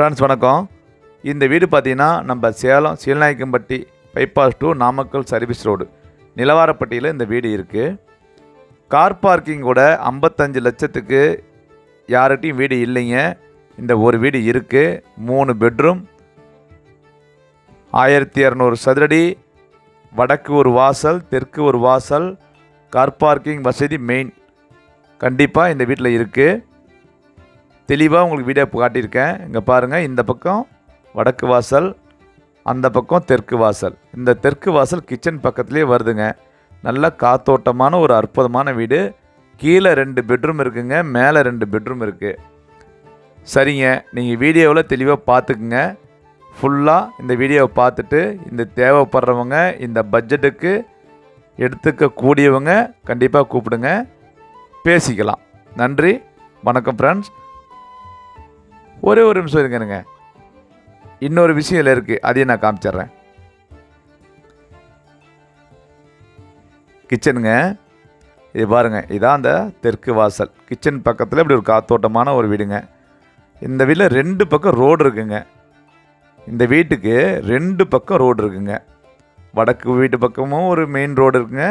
Friends வணக்கம். இந்த வீடு பார்த்தீங்கன்னா நம்ம Salem Seelanayakkampatti bypass to Namakkal service road நிலவாரப்பட்டியில் இந்த வீடு இருக்குது கார் பார்க்கிங் கூட ஐம்பத்தஞ்சு லட்சத்துக்கு யார்கிட்டையும் வீடு இல்லைங்க. இந்த ஒரு வீடு இருக்குது மூணு பெட்ரூம் ஆயிரத்தி இரநூறு சதுரடி. வடக்கு ஒரு வாசல் தெற்கு ஒரு வாசல். கார் பார்க்கிங் வசதி மெயின் கண்டிப்பாக இந்த வீட்டில் இருக்குது தெளிவாக உங்களுக்கு வீடியோ காட்டியிருக்கேன். இங்கே பாருங்கள் இந்த பக்கம் வடக்கு வாசல் அந்த பக்கம் தெற்கு வாசல். இந்த தெற்கு வாசல் கிச்சன் பக்கத்துலேயே வருதுங்க. நல்ல காத்தோட்டமான ஒரு அற்புதமான வீடு. கீழே ரெண்டு பெட்ரூம் இருக்குங்க மேலே ரெண்டு பெட்ரூம் இருக்குது சரிங்க நீங்கள் வீடியோவில் தெளிவாக பார்த்துக்குங்க ஃபுல்லாக இந்த வீடியோவை பார்த்துட்டு இந்த தேவைப்படுறவங்க இந்த பட்ஜெட்டுக்கு எடுத்துக்க கூடியவங்க கண்டிப்பாக கூப்பிடுங்க. பேசிக்கலாம். நன்றி வணக்கம் ஃப்ரெண்ட்ஸ் ஒரே ஒரு நிமிஷம் இருக்கணுங்க இன்னொரு விஷயம் இருக்குது அதையும் நான் காமிச்சிட்றேன். கிச்சனுங்க இது பாருங்கள் இதான் அந்த தெற்கு வாசல். கிச்சன் பக்கத்தில் இப்படி ஒரு காத்தோட்டமான ஒரு வீடுங்க. இந்த வீட்டில் ரெண்டு பக்கம் ரோடு இருக்குங்க. இந்த வீட்டுக்கு ரெண்டு பக்கம் ரோடு இருக்குங்க. வடக்கு வீட்டு பக்கமும் ஒரு மெயின் ரோடு இருக்குங்க.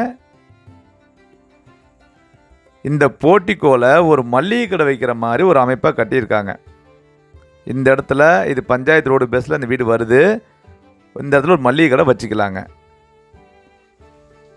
இந்த போர்ட்டிக்கோல ஒரு மல்லிகை கடை வைக்கிற மாதிரி ஒரு அமைப்பாக கட்டியிருக்காங்க. இந்த இடத்துல இது பஞ்சாயத்து ரோடு பேஸில் இந்த வீடு வருது. இந்த இடத்துல ஒரு மல்லிகை கடை வச்சுக்கலாங்க.